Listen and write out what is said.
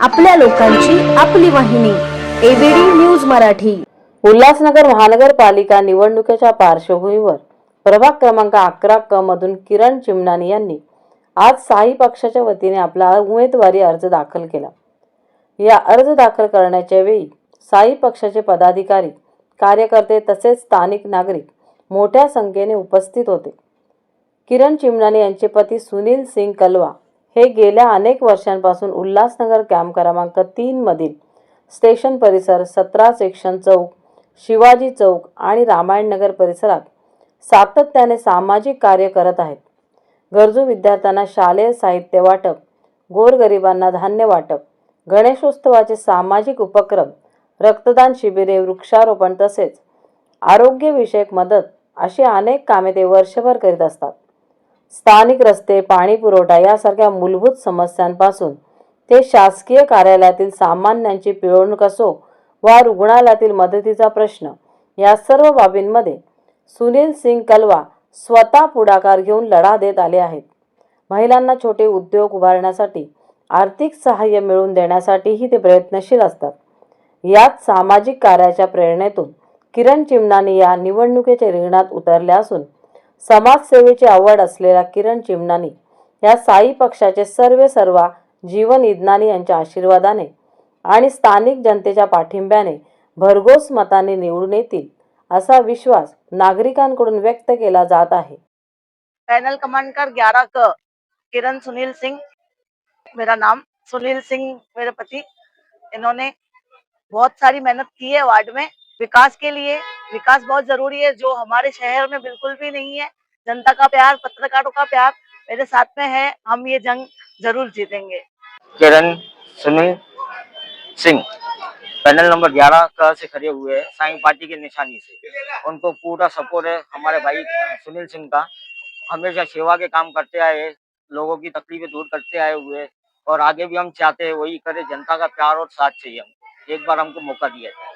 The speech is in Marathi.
आपल्या लोकांची आपली वाहिनी एबीडी न्यूज मराठी. उल्हासनगर महानगरपालिका निवडणुकीच्या पार्श्वभूमीवर प्रभाग क्रमांक अकरा क मधून किरण चिमणानी यांनी आज साई पक्षाच्या वतीने आपला उमेदवारी अर्ज दाखल केला. या अर्ज दाखल करण्याच्या वेळी साई पक्षाचे पदाधिकारी कार्यकर्ते तसेच स्थानिक नागरिक मोठ्या संख्येने उपस्थित होते. किरण चिमणानी यांचे पती सुनील सिंग कलवा हे गेल्या अनेक वर्षांपासून उल्हासनगर कॅम्प क्रमांक तीनमधील स्टेशन परिसर सतरा सेक्शन चौक शिवाजी चौक आणि रामायणनगर परिसरात सातत्याने सामाजिक कार्य करत आहेत. गरजू विद्यार्थ्यांना शालेय साहित्य वाटप गोरगरिबांना धान्य वाटप गणेशोत्सवाचे सामाजिक उपक्रम रक्तदान शिबिरे वृक्षारोपण तसेच आरोग्यविषयक मदत अशी अनेक कामे ते वर्षभर करीत असतात. स्थानिक रस्ते पाणी पुरवठा यासारख्या मूलभूत समस्यांपासून ते शासकीय कार्यालयातील सामान्यांची पिळवणूक असो वा रुग्णालयातील मदतीचा प्रश्न या सर्व बाबींमध्ये सुनील सिंग कलवा स्वतः पुढाकार घेऊन लढा देत आले आहेत. महिलांना छोटे उद्योग उभारण्यासाठी आर्थिक सहाय्य मिळवून देण्यासाठीही ते प्रयत्नशील असतात. यात सामाजिक कार्याच्या प्रेरणेतून किरण चिमणाने या निवडणुकीच्या रिंगणात उतरल्या असून समाजसेवेची आवड असलेल्या किरण चिमणानी या साई पक्षाचे सर्व सर्वा जीवन इदनानी यांच्या आशीर्वादाने आणि स्थानिक जनतेच्या पाठिंब्याने भरघोस मताने निवडून येतील असा विश्वास नागरिकांकडून व्यक्त केला जात आहे. पैनल कमांडर ग्यारह क. किरण सुनील सिंह मेरा नाम सुनील सिंह मेरे पति। इन्होंने बहुत सारी मेहनत की है वार्ड में विकास के लिए। विकास बहुत ज़रूरी है, जो हमारे शहर में बिल्कुल भी नहीं है। जनता का प्यार, पत्रकारों का प्यार मेरे साथ में है। हम ये जंग ज़रूर जीतेंगे। किरण सुनील सिंह, पैनल नंबर 11 का से खड़े हुए हैं, साई पार्टी की निशानी से। उनको पूरा सपोर्ट है हमारे भाई सुनील सिंह का। हमेशा सेवा के काम करते आए, लोगों की तकलीफें दूर करते आए हुए और आगे भी हम चाहते हैं वही करे, जनता का प्यार और साथ चाहिए हम। एक बार हमको मौका दिया जाए।